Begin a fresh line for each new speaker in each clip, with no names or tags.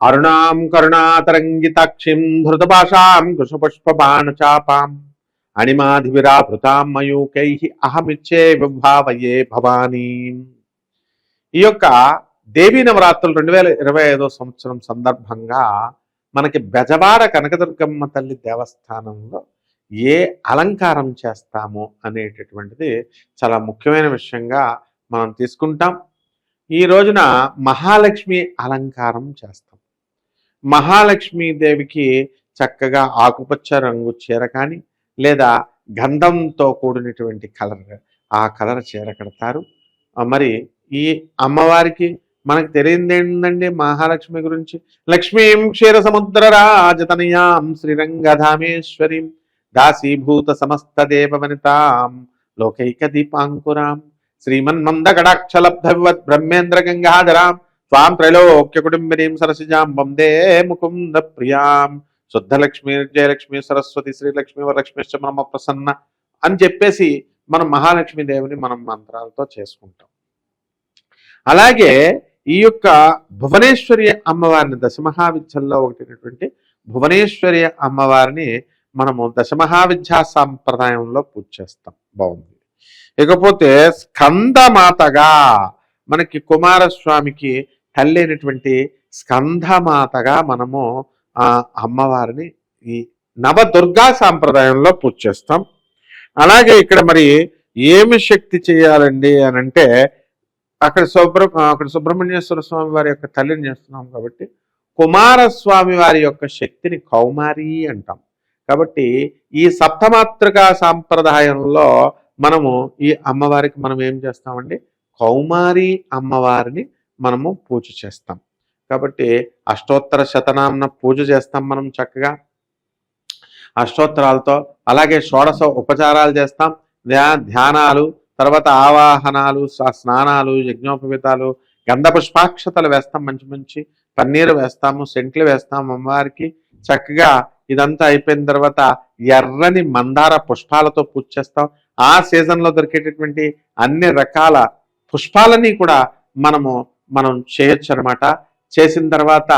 అరుణాం కరుణాతరంగితాక్షిం ధృతపాషాం కుశపుష్పబాణచాపాం అణిమాధివిరాభృతాం మయూకై అహమిచ్చే విభావయే భవానీ. ఈ యొక్క దేవీ నవరాత్రులు రెండు వేల ఇరవై ఐదో సంవత్సరం సందర్భంగా మనకి బెజవాడ కనకదుర్గమ్మ తల్లి దేవస్థానంలో ఏ అలంకారం చేస్తాము అనేటటువంటిది చాలా ముఖ్యమైన విషయంగా మనం తీసుకుంటాం. ఈ రోజున మహాలక్ష్మి అలంకారం చేస్తాం. మహాలక్ష్మీదేవికి చక్కగా ఆకుపచ్చ రంగు చీర కానీ లేదా గంధంతో కూడినటువంటి కలర్ ఆ కలర్ చీర కడతారు. మరి ఈ అమ్మవారికి మనకు తెలియంది ఏంటండి మహాలక్ష్మి గురించి? లక్ష్మీం క్షీర సముద్ర రాజతనయాం శ్రీరంగధామేశ్వరీం దాసీభూత సమస్త దేవవనితాం లోకైక దీపాంకురాం శ్రీమన్మందగడాక్షలబ్ధ వివత్ బ్రహ్మేంద్ర గంగాధరాం స్వాం త్రైలోక్య కుటుంబినీం సరసిజాం వందే ముకుంద ప్రియాం శుద్ధ లక్ష్మి జయలక్ష్మి సరస్వతి శ్రీలక్ష్మి వరలక్ష్మిశ్చ మనమ ప్రసన్న అని చెప్పేసి మనం మహాలక్ష్మి దేవుని మనం మంత్రాలతో చేసుకుంటాం. అలాగే ఈ యొక్క భువనేశ్వరి అమ్మవారిని దశమహావిద్యల్లో ఒకటినటువంటి భువనేశ్వరి అమ్మవారిని మనము దశమహావిద్యా సాంప్రదాయంలో పూజ చేస్తాం. బాగుంది. ఇకపోతే స్కందమాతగా మనకి కుమారస్వామికి తల్లి అయినటువంటి స్కంధమాతగా మనము ఆ అమ్మవారిని ఈ నవదుర్గా సాంప్రదాయంలో పూజ చేస్తాం. అలాగే ఇక్కడ మరి ఏమి శక్తి చేయాలండి అని అంటే అక్కడ సుబ్ర అక్కడ సుబ్రహ్మణ్యేశ్వర స్వామి వారి యొక్క తల్లిని చేస్తున్నాం కాబట్టి కుమారస్వామి వారి యొక్క శక్తిని కౌమారి అంటాం. కాబట్టి ఈ సప్తమాతృక సాంప్రదాయంలో మనము ఈ అమ్మవారికి మనం ఏం చేస్తామండి? కౌమారి అమ్మవారిని మనము పూజ చేస్తాం. కాబట్టి అష్టోత్తర శతనాంన పూజ చేస్తాం మనం చక్కగా. అష్టోత్తరాలతో అలాగే షోడశ ఉపచారాలు చేస్తాం. ధ్యా- ధ్యానాలు తర్వాత ఆవాహనాలు స్నానాలు యజ్ఞోపవితాలు గంధ పుష్పాక్షతలు వేస్తాం మంచి మంచి. పన్నీరు వేస్తాము సెంట్లు వేస్తాము అమ్మవారికి. చక్కగా ఇదంతా అయిపోయిన తర్వాత ఎర్రని మందార పుష్పాలతో పూజ చేస్తాం. ఆ సీజన్లో దొరికేటటువంటి అన్ని రకాల పుష్పాలని కూడా మనము మనం చేయొచ్చు అనమాట చేసిన తర్వాత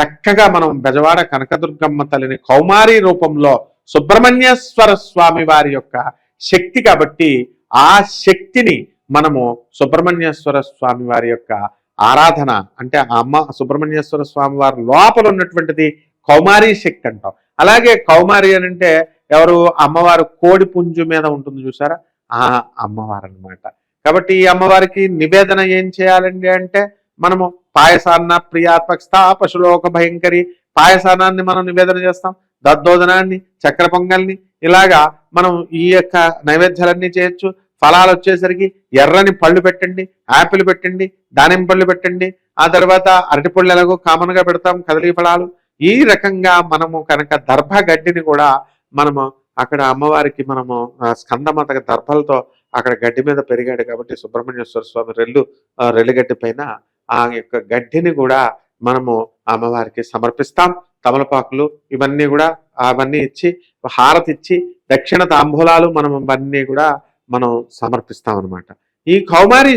చక్కగా మనం బెజవాడ కనకదుర్గమ్మ తల్లిని కౌమారి రూపంలో సుబ్రహ్మణ్యేశ్వర స్వామి వారి యొక్క శక్తి కాబట్టి ఆ శక్తిని మనము సుబ్రహ్మణ్యేశ్వర స్వామి వారి యొక్క ఆరాధన అంటే అమ్మ సుబ్రహ్మణ్యేశ్వర స్వామి వారి లోపల ఉన్నటువంటిది కౌమారి శక్తి అంటాం. అలాగే కౌమారి అని అంటే ఎవరు? అమ్మవారు కోడి పుంజు మీద ఉంటుంది చూసారా? ఆ అమ్మవారు అన్నమాట. కాబట్టి ఈ అమ్మవారికి నివేదన ఏం చేయాలండి అంటే మనము పాయసాన్న ప్రియాత్మక పశులోక భయంకరి పాయసానాన్ని మనం నివేదన చేస్తాం. దద్దోదనాన్ని చక్ర పొంగల్ని ఇలాగా మనం ఈ యొక్క నైవేద్యాలన్నీ చేయొచ్చు. ఫలాలు వచ్చేసరికి ఎర్రని పళ్ళు పెట్టండి యాపిల్ పెట్టండి దానిమ్మ పళ్ళు పెట్టండి. ఆ తర్వాత అరటిపళ్ళు ఎలాగో కామన్గా పెడతాం కదలీ ఫలాలు. ఈ రకంగా మనము కనుక దర్భ గడ్డిని కూడా మనము అక్కడ అమ్మవారికి మనము ఆ, స్కందమాత దర్భలతో అక్కడ గడ్డి మీద పెరిగాడు కాబట్టి సుబ్రహ్మణ్యేశ్వర స్వామి రెల్లు ఆ, రెల్లుగడ్డి పైన ఆ యొక్క గడ్డిని కూడా మనము అమ్మవారికి సమర్పిస్తాం. తమలపాకులు ఇవన్నీ కూడా అవన్నీ ఇచ్చి హారతి ఇచ్చి దక్షిణ తాంబూలాలు మనం అవన్నీ కూడా మనం సమర్పిస్తాం అనమాట ఈ కౌమారి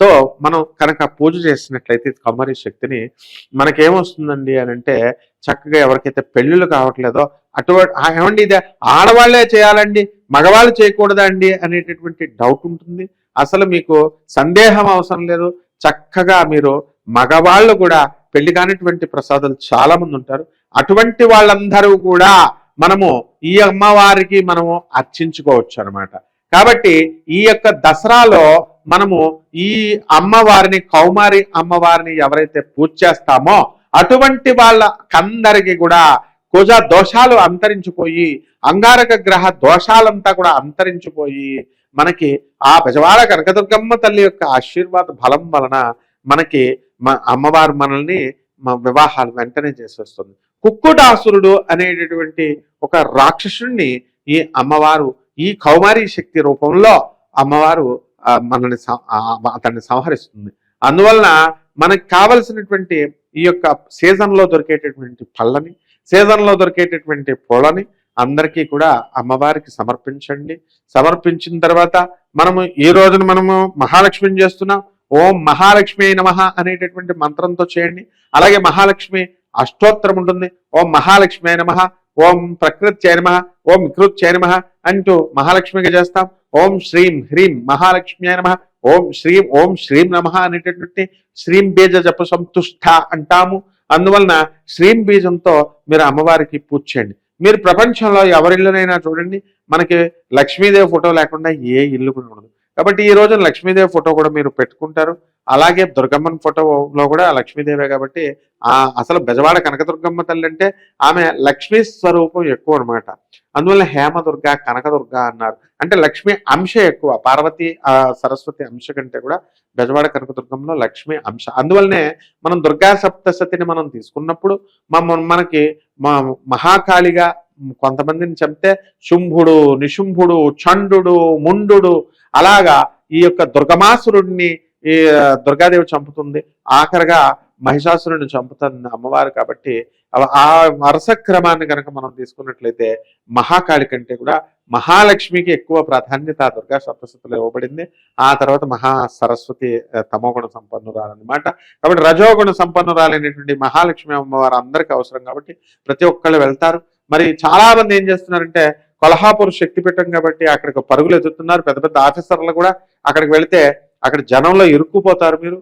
తో మనం కనుక పూజ చేసినట్లయితే ఈ శక్తిని మనకేమొస్తుందండి అని అంటే చక్కగా ఎవరికైతే పెళ్ళిళ్ళు కావట్లేదో అటువంటి ఏమండి ఇది ఆడవాళ్ళే చేయాలండి మగవాళ్ళు చేయకూడదా అండి అనేటటువంటి డౌట్ ఉంటుంది. అసలు మీకు సందేహం అవసరం లేదు. చక్కగా మీరు మగవాళ్ళు కూడా పెళ్ళి కానిటువంటి ప్రసాదాలు చాలా మంది ఉంటారు. అటువంటి వాళ్ళందరూ కూడా మనము ఈ అమ్మవారికి మనము అర్చించుకోవచ్చు అనమాట కాబట్టి ఈ యొక్క దసరాలో మనము ఈ అమ్మవారిని కౌమారి అమ్మవారిని ఎవరైతే పూజ చేస్తామో అటువంటి వాళ్ళకందరికి కూడా కుజ దోషాలు అంతరించిపోయి అంగారక గ్రహ దోషాలంతా కూడా అంతరించిపోయి మనకి ఆ బజవాడ కనకదుర్గమ్మ తల్లి యొక్క ఆశీర్వాద బలం వలన మనకి మ- అమ్మవారు మనల్ని వివాహాలు వెంటనే చేసేస్తుంది. కుక్కుటాసురుడు అనేటటువంటి ఒక రాక్షసుణ్ణి ఈ అమ్మవారు ఈ కౌమారి శక్తి రూపంలో అమ్మవారు మనల్ని అతన్ని సంహరిస్తుంది. అందువలన మనకు కావలసినటువంటి ఈ యొక్క సీజన్లో దొరికేటటువంటి పళ్ళని సీజన్లో దొరికేటటువంటి పూలని అందరికీ కూడా అమ్మవారికి సమర్పించండి. సమర్పించిన తర్వాత మనము ఈ రోజున మనము మహాలక్ష్మిని చేస్తున్నాం. ఓం మహాలక్ష్మి నమ అనేటటువంటి మంత్రంతో చేయండి. అలాగే మహాలక్ష్మి అష్టోత్తరం ఉంటుంది. ఓం మహాలక్ష్మి నమ ఓం ప్రకృతి చైనమహ ఓం వికృతి చైనమహ అంటూ మహాలక్ష్మిగా చేస్తాం. ఓం శ్రీం హ్రీం మహాలక్ష్మి నమ. ఓం శ్రీం ఓం శ్రీం నమ అనేటటువంటి శ్రీం బీజ జప సంతుష్ట అంటాము. అందువలన శ్రీం బీజంతో మీరు అమ్మవారికి పూజ చేయండి. మీరు ప్రపంచంలో ఎవరిల్లునైనా చూడండి. మనకి లక్ష్మీదేవి ఫోటో లేకుండా ఏ ఇల్లు కూడా ఉండదు. కాబట్టి ఈ రోజున లక్ష్మీదేవి ఫోటో కూడా మీరు పెట్టుకుంటారు. అలాగే దుర్గమ్మన్ ఫోటోలో కూడా లక్ష్మీదేవే కాబట్టి అసలు బెజవాడ కనకదుర్గమ్మ తల్లి అంటే ఆమె లక్ష్మీ స్వరూపం ఎక్కువ అనమాట అందువల్ల హేమదుర్గ కనకదుర్గ అన్నారు. అంటే లక్ష్మి అంశ ఎక్కువ. పార్వతి ఆ సరస్వతి అంశ కంటే కూడా బెజవాడ కనకదుర్గంలో లక్ష్మి అంశ. అందువల్లనే మనం దుర్గా సప్తశతిని మనం తీసుకున్నప్పుడు మనకి మా మహాకాళిగా కొంతమందిని చెప్తే శుంభుడు నిశుంభుడు చండు ముండు అలాగా ఈ యొక్క దుర్గమాసురుడిని ఈ దుర్గాదేవి చంపుతుంది. ఆఖరిగా మహిషాసురుని చంపుతుంది అమ్మవారు కాబట్టి ఆ వరుస క్రమాన్ని కనుక మనం తీసుకున్నట్లయితే మహాకాళి కంటే కూడా మహాలక్ష్మికి ఎక్కువ ప్రాధాన్యత దుర్గా సప్తశతిలో ఇవ్వబడింది. ఆ తర్వాత మహా సరస్వతి తమోగుణ సంపన్నురాలన్నమాట. కాబట్టి రజోగుణ సంపన్నురాలైనటువంటి మహాలక్ష్మి అమ్మవారు అందరికీ అవసరం కాబట్టి ప్రతి ఒక్కళ్ళు వెళ్తారు. మరి చాలా మంది ఏం చేస్తున్నారంటే కొల్హాపూర్ శక్తిపీఠం కాబట్టి అక్కడికి పరుగులు ఎదుగుతున్నారు పెద్ద పెద్ద ఆఫీసర్లు కూడా అక్కడికి వెళితే అక్కడ జనంలో ఇరుక్కుపోతారు మీరు.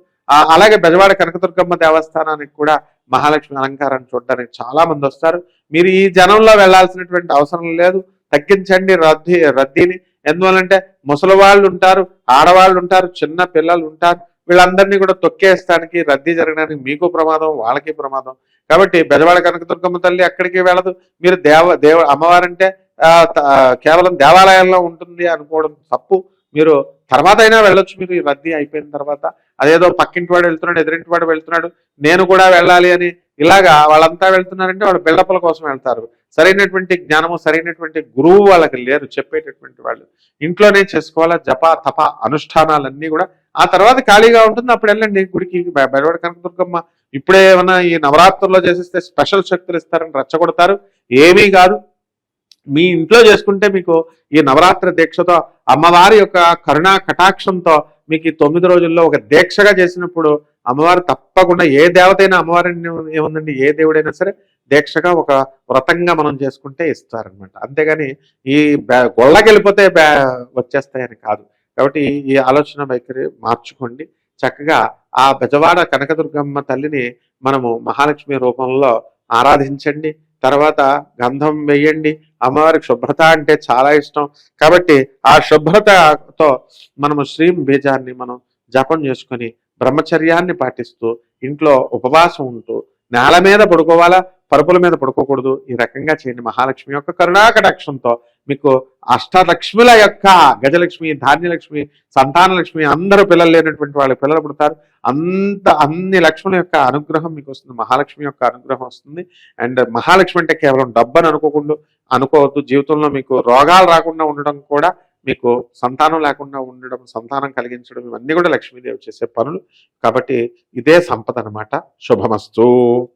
అలాగే బెజవాడ కనకదుర్గమ్మ దేవస్థానానికి కూడా మహాలక్ష్మి అలంకారాన్ని చూడడానికి చాలా మంది వస్తారు. మీరు ఈ జనంలో వెళ్ళాల్సినటువంటి అవసరం లేదు. తగ్గించండి రద్దీ రద్దీని. ఎందువల్లంటే ముసలి వాళ్ళు ఉంటారు ఆడవాళ్ళు ఉంటారు చిన్న పిల్లలు ఉంటారు. వీళ్ళందరినీ కూడా తొక్కేస్తానికి రద్దీ జరగడానికి మీకు ప్రమాదం వాళ్ళకి ప్రమాదం. కాబట్టి బెజవాడ కనకదుర్గమ్మ తల్లి అక్కడికి వెళ్ళదు. మీరు దేవ దేవ అమ్మవారంటే కేవలం దేవాలయంలో ఉంటుంది అనుకోవడం తప్పు. మీరు తర్వాత అయినా వెళ్ళొచ్చు. మీరు ఈ రద్దీ అయిపోయిన తర్వాత అదేదో పక్కింటి వాడు వెళ్తున్నాడు ఎదురింటి వాడు వెళ్తున్నాడు నేను కూడా వెళ్ళాలి అని ఇలాగా వాళ్ళంతా వెళ్తున్నారంటే వాళ్ళు బిల్డప్ల కోసం వెళ్తారు. సరైనటువంటి జ్ఞానము సరైనటువంటి గురువు వాళ్ళకి లేరు చెప్పేటటువంటి వాళ్ళు. ఇంట్లోనే చేసుకోవాలా జప తప అనుష్ఠానాలన్నీ కూడా. ఆ తర్వాత ఖాళీగా ఉంటుంది అప్పుడు వెళ్ళండి. గుడికి బె- కనకదుర్గమ్మ ఇప్పుడే ఏమన్నా ఈ నవరాత్రుల్లో చేసేస్తే స్పెషల్ శక్తులు ఇస్తారని రెచ్చగొడతారు. ఏమీ కాదు. మీ ఇంట్లో చేసుకుంటే మీకు ఈ నవరాత్రి దీక్షతో అమ్మవారి యొక్క కరుణా కటాక్షంతో మీకు ఈ తొమ్మిది రోజుల్లో ఒక దీక్షగా చేసినప్పుడు అమ్మవారు తప్పకుండా ఏ దేవతైనా అమ్మవారిని ఏముందండి? ఏ దేవుడైనా సరే దీక్షగా ఒక వ్రతంగా మనం చేసుకుంటే ఇస్తారనమాట అంతేగాని ఈ బ్యా- గొళ్ళకెళ్ళిపోతే బ్యా- వచ్చేస్తాయని కాదు. కాబట్టి ఈ ఆలోచన వైఖరి మార్చుకోండి. చక్కగా ఆ బెజవాడ కనకదుర్గమ్మ తల్లిని మనము మహాలక్ష్మి రూపంలో ఆరాధించండి. తర్వాత గంధం వేయండి. అమ్మవారికి శుభ్రత అంటే చాలా ఇష్టం. కాబట్టి ఆ శుభ్రతతో మనము శ్రీ బీజాన్ని మనం జపం చేసుకొని బ్రహ్మచర్యాన్ని పాటిస్తూ ఇంట్లో ఉపవాసం ఉంటూ నేల మీద పడుకోవాలా పరుపుల మీద పడుకోకూడదు. ఈ రకంగా చేయండి. మహాలక్ష్మి యొక్క కరుణాకటాక్షంతో మీకు అష్టలక్ష్మిల యొక్క గజలక్ష్మి ధాన్యలక్ష్మి సంతానలక్ష్మి అందరూ పిల్లలు లేనటువంటి వాళ్ళ పిల్లలు పుడతారు. అంత అన్ని లక్ష్ముల యొక్క అనుగ్రహం మీకు వస్తుంది. మహాలక్ష్మి యొక్క అనుగ్రహం వస్తుంది. అండ్ మహాలక్ష్మి అంటే కేవలం డబ్బని అనుకోకుండా అనుకోవద్దు. జీవితంలో మీకు రోగాలు రాకుండా ఉండడం కూడా మీకు సంతానం లేకుండా ఉండడం సంతానం కలిగించడం ఇవన్నీ కూడా లక్ష్మీదేవి చేసే పనులు. కాబట్టి ఇదే సంపద అన్నమాట. శుభమస్తు.